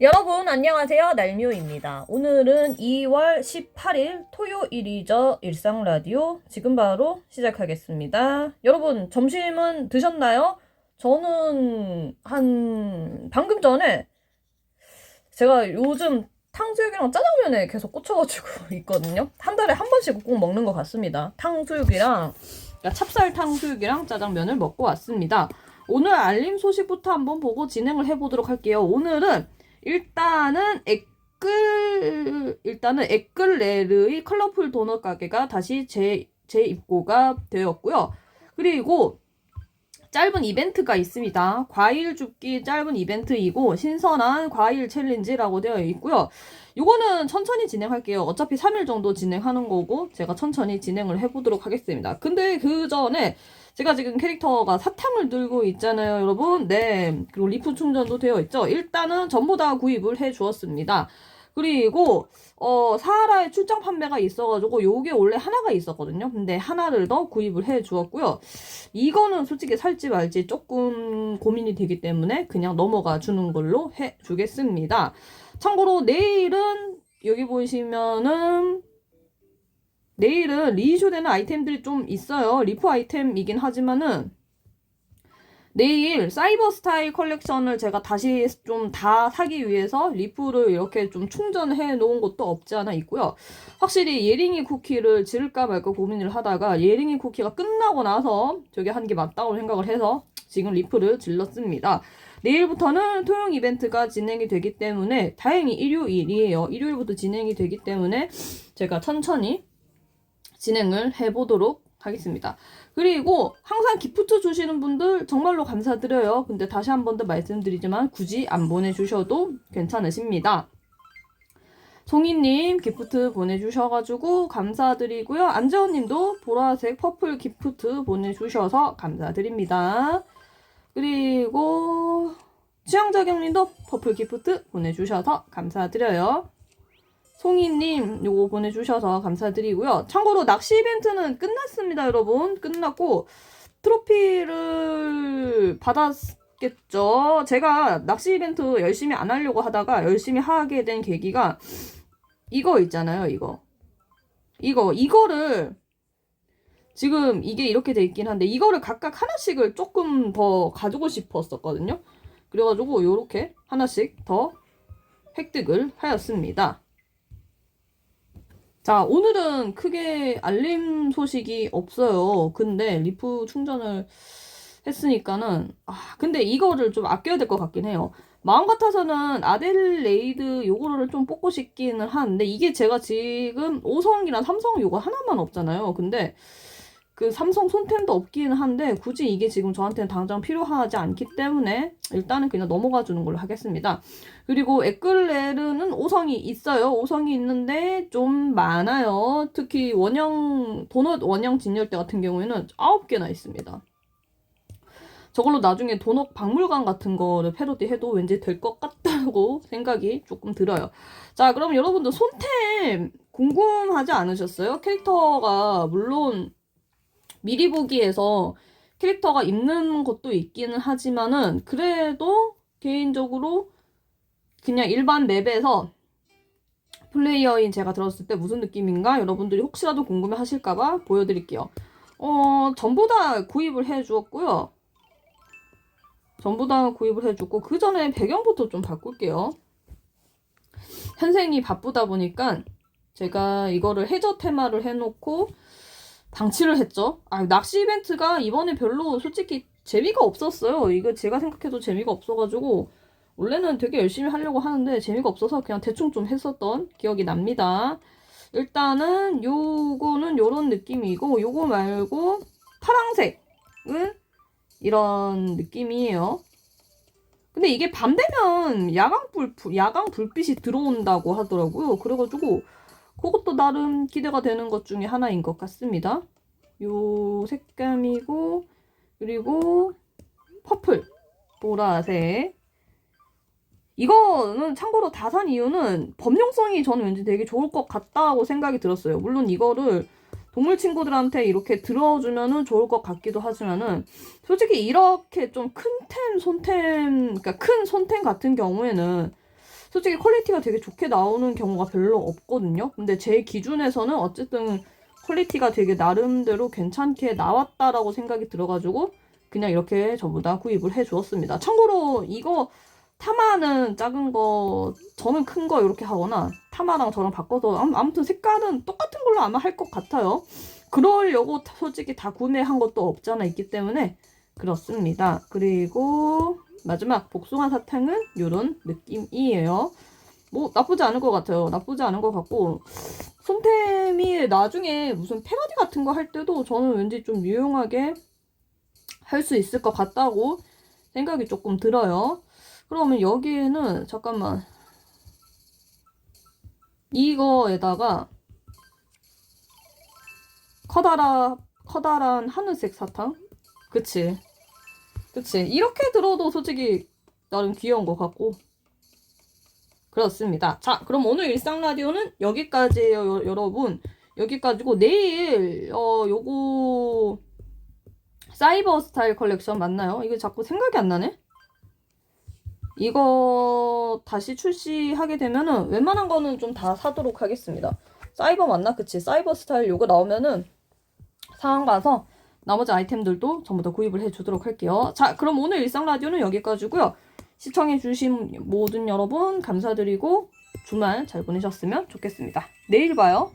여러분 안녕하세요 날묘입니다. 오늘은 2월 18일 토요일이죠 일상 라디오 지금 바로 시작하겠습니다. 여러분 점심은 드셨나요? 저는 한 방금 전에 제가 요즘 탕수육이랑 짜장면에 계속 꽂혀가지고 있거든요. 한 달에 한 번씩 꼭 먹는 것 같습니다. 탕수육이랑 그러니까 찹쌀 탕수육이랑 짜장면을 먹고 왔습니다. 오늘 알림 소식부터 한번 보고 진행을 해보도록 할게요. 오늘은 일단은 에끌 일단은 에끌레르의 컬러풀 도넛 가게가 다시 재 재입고가 되었고요. 그리고 짧은 이벤트가 있습니다. 과일 줍기 짧은 이벤트이고 신선한 과일 챌린지라고 되어 있고요. 이거는 천천히 진행할게요. 어차피 3일 정도 진행하는 거고 제가 천천히 진행을 해보도록 하겠습니다. 근데 그 전에 제가 지금 캐릭터가 사탕을 들고 있잖아요, 여러분. 네. 그리고 리프 충전도 되어 있죠. 일단은 전부 다 구입을 해 주었습니다. 그리고 어 사하라의 출장 판매가 있어가지고 요게 원래 하나가 있었거든요. 근데 하나를 더 구입을 해 주었고요. 이거는 솔직히 살지 말지 조금 고민이 되기 때문에 그냥 넘어가 주는 걸로 해 주겠습니다. 참고로 내일은 여기 보시면은 내일은 리이슈되는 아이템들이 좀 있어요. 리프 아이템이긴 하지만은 내일 사이버 스타일 컬렉션을 제가 다시 좀 다 사기 위해서 리프를 이렇게 좀 충전해 놓은 것도 없지 않아 있고요. 확실히 예링이 쿠키를 지를까 말까 고민을 하다가 예링이 쿠키가 끝나고 나서 저게 한 게 맞다고 생각을 해서 지금 리프를 질렀습니다. 내일부터는 토용 이벤트가 진행이 되기 때문에 다행히 일요일이에요. 일요일부터 진행이 되기 때문에 제가 천천히 진행을 해보도록 하겠습니다. 그리고 항상 기프트 주시는 분들 정말로 감사드려요. 근데 다시 한 번 더 말씀드리지만 굳이 안 보내주셔도 괜찮으십니다. 송이님 기프트 보내주셔가지고 감사드리고요. 안재원님도 보라색 퍼플 기프트 보내주셔서 감사드립니다. 그리고 취향자경님도 퍼플 기프트 보내주셔서 감사드려요. 송이님 요거 보내주셔서 감사드리고요. 참고로 낚시 이벤트는 끝났습니다, 여러분. 끝났고 트로피를 받았겠죠. 제가 낚시 이벤트 열심히 안 하려고 하다가 열심히 하게 된 계기가 이거 있잖아요, 이거. 이거 이거를 지금 이게 이렇게 돼 있긴 한데 이거를 각각 하나씩을 조금 더 가지고 싶었었거든요. 그래가지고 요렇게 하나씩 더 획득을 하였습니다. 자, 오늘은 크게 알림 소식이 없어요. 근데 리프 충전을 했으니까는, 아, 근데 이거를 좀 아껴야 될 것 같긴 해요. 마음 같아서는 아델레이드 요거를 좀 뽑고 싶기는 하는데, 이게 제가 지금 5성이랑 3성 요거 하나만 없잖아요. 근데 그 삼성 손템도 없기는 한데, 굳이 이게 지금 저한테는 당장 필요하지 않기 때문에, 일단은 그냥 넘어가 주는 걸로 하겠습니다. 그리고 에클레르는 5성이 있어요. 5성이 있는데 좀 많아요. 특히 원형 도넛 원형 진열대 같은 경우에는 9개나 있습니다. 저걸로 나중에 도넛 박물관 같은 거를 패러디 해도 왠지 될 것 같다고 생각이 조금 들어요. 자, 그럼 여러분들 손템 궁금하지 않으셨어요? 캐릭터가 물론 미리 보기에서 캐릭터가 입는 것도 있기는 하지만은 그래도 개인적으로 그냥 일반 맵에서 플레이어인 제가 들었을 때 무슨 느낌인가 여러분들이 혹시라도 궁금해 하실까봐 보여드릴게요. 어, 전부 다 구입을 해 주었고요. 전부 다 구입을 해주고 그 전에 배경부터 좀 바꿀게요. 현생이 바쁘다 보니까 제가 이거를 해저 테마를 해놓고 방치를 했죠. 아, 낚시 이벤트가 이번에 별로 솔직히 재미가 없었어요. 이거 제가 생각해도 재미가 없어가지고 원래는 되게 열심히 하려고 하는데 재미가 없어서 그냥 대충 좀 했었던 기억이 납니다. 일단은 요거는 요런 느낌이고 요거 말고 파랑색은 이런 느낌이에요. 근데 이게 밤 되면 야광 불 야광 불빛이 들어온다고 하더라고요. 그래가지고 그것도 나름 기대가 되는 것 중에 하나인 것 같습니다. 요 색감이고 그리고 퍼플 보라색 이거는 참고로 다 산 이유는 범용성이 저는 왠지 되게 좋을 것 같다고 생각이 들었어요. 물론 이거를 동물 친구들한테 이렇게 들어주면은 좋을 것 같기도 하지만은 솔직히 이렇게 좀 큰 템, 손템, 그러니까 큰 손템 같은 경우에는 솔직히 퀄리티가 되게 좋게 나오는 경우가 별로 없거든요. 근데 제 기준에서는 어쨌든 퀄리티가 되게 나름대로 괜찮게 나왔다라고 생각이 들어가지고 그냥 이렇게 전부 다 구입을 해 주었습니다. 참고로 이거 타마는 작은 거, 저는 큰 거 이렇게 하거나 타마랑 저랑 바꿔서 아무- 아무튼 색깔은 똑같은 걸로 아마 할 것 같아요. 그러려고 다- 솔직히 다 구매한 것도 없지 않아 있기 때문에 그렇습니다. 그리고 마지막 복숭아 사탕은 이런 느낌이에요. 뭐 나쁘지 않은 것 같아요. 나쁘지 않은 것 같고 솜템이 나중에 무슨 패러디 같은 거 할 때도 저는 왠지 좀 유용하게 할 수 있을 것 같다고 생각이 조금 들어요. 그러면 여기에는 잠깐만. 이거에다가 커다라 커다란 하늘색 사탕? 그치. 그치. 이렇게 들어도 솔직히 나름 귀여운 것 같고 그렇습니다 자 그럼 오늘 일상 라디오는 여기까지예요 여- 여러분 여기까지고 내일 어 요거 사이버 스타일 컬렉션 맞나요? 이거 자꾸 생각이 안 나네 이거 다시 출시하게 되면은 웬만한 거는 좀 다 사도록 하겠습니다. 사이버 맞나? 그치. 사이버 스타일 요거 나오면은 상황 봐서 나머지 아이템들도 전부 다 구입을 해주도록 할게요. 자, 그럼 오늘 일상 라디오는 여기까지고요. 시청해주신 모든 여러분 감사드리고 주말 잘 보내셨으면 좋겠습니다. 내일 봐요.